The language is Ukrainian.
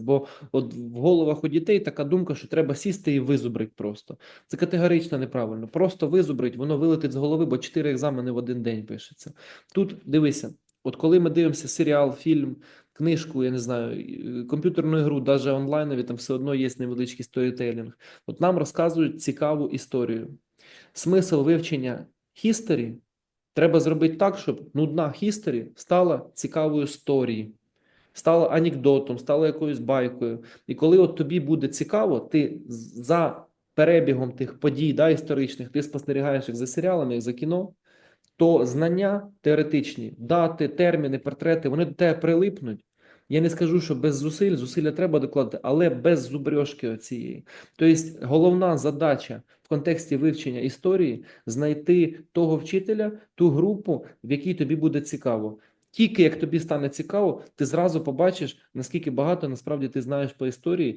Бо от в головах у дітей така думка, що треба сісти і визубрить просто. Це категорично неправильно. Просто визубрить, воно вилетить з голови, бо чотири екзамени в один день пишеться. Тут дивися, от коли ми дивимося серіал, фільм, книжку, я не знаю, комп'ютерну ігру, навіть онлайнові, там все одно є невеличкий сторітейлінг. От нам розказують цікаву історію. Смисл вивчення хісторі треба зробити так, щоб нудна хісторі стала цікавою сторією стала анекдотом, стала якоюсь байкою. І коли от тобі буде цікаво, ти за перебігом тих подій да, історичних, ти спостерігаєш як за серіалами, як за кіно, то знання теоретичні, дати, терміни, портрети, вони до тебе прилипнуть. Я не скажу, що без зусиль, зусилля треба докладати, але без зубрьошки оцієї. Тобто, головна задача в контексті вивчення історії знайти того вчителя, ту групу, в якій тобі буде цікаво. Тільки як тобі стане цікаво, ти зразу побачиш, наскільки багато насправді ти знаєш по історії,